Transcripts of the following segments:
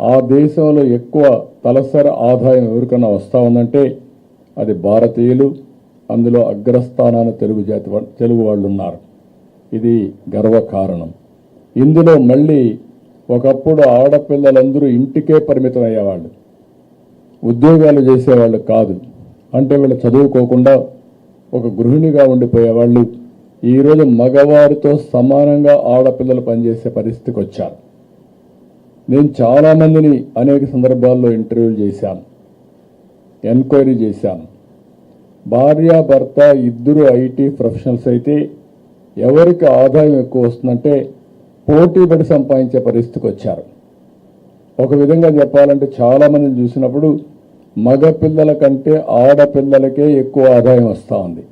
ఆ దేశంలో ఎక్కువ తలసరి ఆదాయం ఎవరికైనా వస్తూ ఉందంటే అది భారతీయులు అందులో అగ్రస్థానాన తెలుగు జాతి తెలుగు వాళ్ళు ఉన్నారు ఇది గర్వకారణం ఇందులో మళ్ళీ ఒకప్పుడు ఆడపిల్లలందరూ ఇంటికే పరిమితం అయ్యేవాళ్ళు. ఉద్యోగాలు చేసేవాళ్ళు కాదు. అంటే వీళ్ళు చదువుకోకుండా ఒక గృహిణిగా ఉండిపోయేవాళ్ళు. ఈరోజు మగవారితో సమానంగా ఆడపిల్లలు పనిచేసే పరిస్థితికి వచ్చారు. నేను చాలామందిని అనేక సందర్భాల్లో ఇంటర్వ్యూలు చేశాను ఎంక్వైరీ చేశాను భార్య భర్త ఇద్దరు ఐటీ ప్రొఫెషనల్స్ అయితే ఎవరికి ఆదాయం ఎక్కువ వస్తుందంటే పోటీ పడి సంపాదించే పరిస్థితికి వచ్చారు. ఒక విధంగా చెప్పాలంటే చాలామందిని చూసినప్పుడు మగ పిల్లల కంటే ఆడపిల్లలకే ఎక్కువ ఆదాయం వస్తూ ఉంది.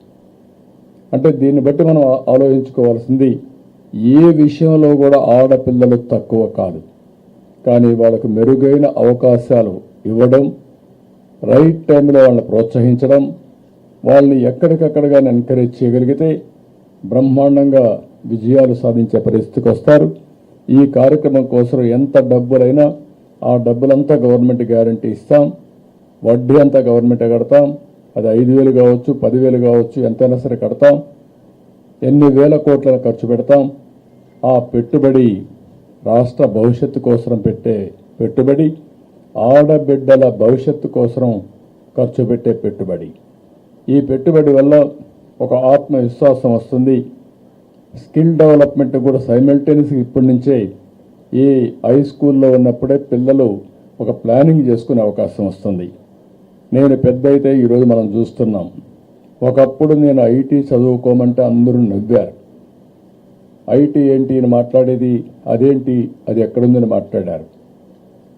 అంటే దీన్ని బట్టి మనం ఆలోచించుకోవాల్సింది ఏ విషయంలో కూడా ఆడపిల్లలు తక్కువ కాదు. కానీ వాళ్ళకు మెరుగైన అవకాశాలు ఇవ్వడం రైట్ టైంలో వాళ్ళని ప్రోత్సహించడం వాళ్ళని ఎక్కడికక్కడగా ఎంకరేజ్ చేయగలిగితే బ్రహ్మాండంగా విజయాలు సాధించే పరిస్థితికి వస్తారు. ఈ కార్యక్రమం కోసం ఎంత డబ్బులైనా ఆ డబ్బులంతా గవర్నమెంట్ గ్యారంటీ ఇస్తాం. వడ్డీ అంతా గవర్నమెంటే కడతాం. అది ఐదు వేలు కావచ్చు పదివేలు కావచ్చు ఎంతైనా సరే కడతాం. ఎన్ని వేల కోట్ల ఖర్చు పెడతాం. ఆ పెట్టుబడి రాష్ట్ర భవిష్యత్తు కోసం పెట్టే పెట్టుబడి ఆడబిడ్డల భవిష్యత్తు కోసం ఖర్చు పెట్టే పెట్టుబడి. ఈ పెట్టుబడి వల్ల ఒక ఆత్మవిశ్వాసం వస్తుంది. స్కిల్ డెవలప్మెంట్ కూడా సైమల్టేనియస్గా ఇప్పటి నుంచే ఈ హై స్కూల్లో ఉన్నప్పుడే పిల్లలు ఒక ప్లానింగ్ చేసుకునే అవకాశం వస్తుంది. నేను పెద్ద అయితే ఈరోజు మనం చూస్తున్నాం. ఒకప్పుడు నేను ఐటీ చదువుకోమంటే అందరూ నవ్వారు. ఐటీ ఏంటి అని మాట్లాడేది అదేంటి అది ఎక్కడుందని మాట్లాడారు.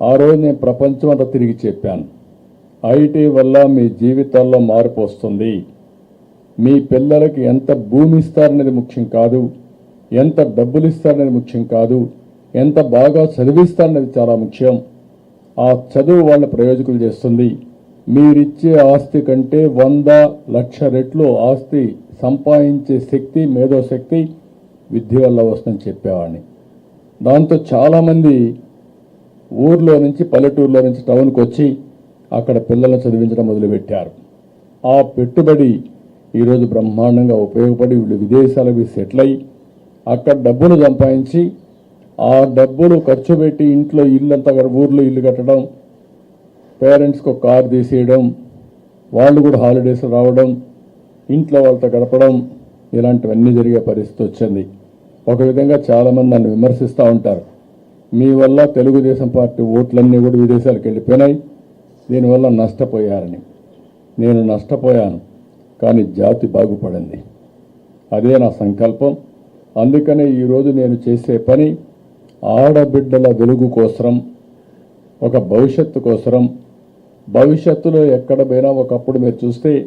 ఆ రోజు నేను ప్రపంచం అంతా తిరిగి చెప్పాను. ఐటీ వల్ల మీ జీవితాల్లో మార్పు వస్తుంది. మీ పిల్లలకి ఎంత భూమి ఇస్తారనేది ముఖ్యం కాదు ఎంత డబ్బులు ఇస్తారనేది ముఖ్యం కాదు ఎంత బాగా చదివిస్తారనేది చాలా ముఖ్యం. ఆ చదువు వాళ్ళని ప్రయోజకులు చేస్తుంది. మీరిచ్చే ఆస్తి కంటే వంద లక్ష రెట్లు ఆస్తి సంపాదించే శక్తి మేధోశక్తి విద్య వల్ల వస్తుందని చెప్పేవాడిని. దాంతో చాలామంది ఊర్లో నుంచి పల్లెటూరులో నుంచి టౌన్కి వచ్చి అక్కడ పిల్లలను చదివించడం మొదలుపెట్టారు. ఆ పెట్టుబడి ఈరోజు బ్రహ్మాండంగా ఉపయోగపడి వీళ్ళు విదేశాలకు సెటిల్ అయ్యి అక్కడ డబ్బులు సంపాదించి ఆ డబ్బులు ఖర్చు పెట్టి ఇంట్లో ఇల్లు అంతా ఊర్లో ఇల్లు కట్టడం పేరెంట్స్కి ఒక కారు తీసేయడం వాళ్ళు కూడా హాలిడేస్ రావడం ఇంట్లో వాళ్ళతో గడపడం ఇలాంటివన్నీ జరిగే పరిస్థితి వచ్చింది. ఒక విధంగా చాలామంది నన్ను విమర్శిస్తూ ఉంటారు. మీ వల్ల తెలుగుదేశం పార్టీ ఓట్లన్నీ కూడా విదేశాలకు వెళ్ళిపోయినాయి. దీనివల్ల నష్టపోయారని. నేను నష్టపోయాను కానీ జాతి బాగుపడింది. అదే నా సంకల్పం. అందుకనే ఈరోజు నేను చేసే పని ఆడబిడ్డల వెలుగు కోసరం ఒక భవిష్యత్తు కోసరం. భవిష్యత్తులో ఎక్కడ పోయినా ఒకప్పుడు మీరు చూస్తే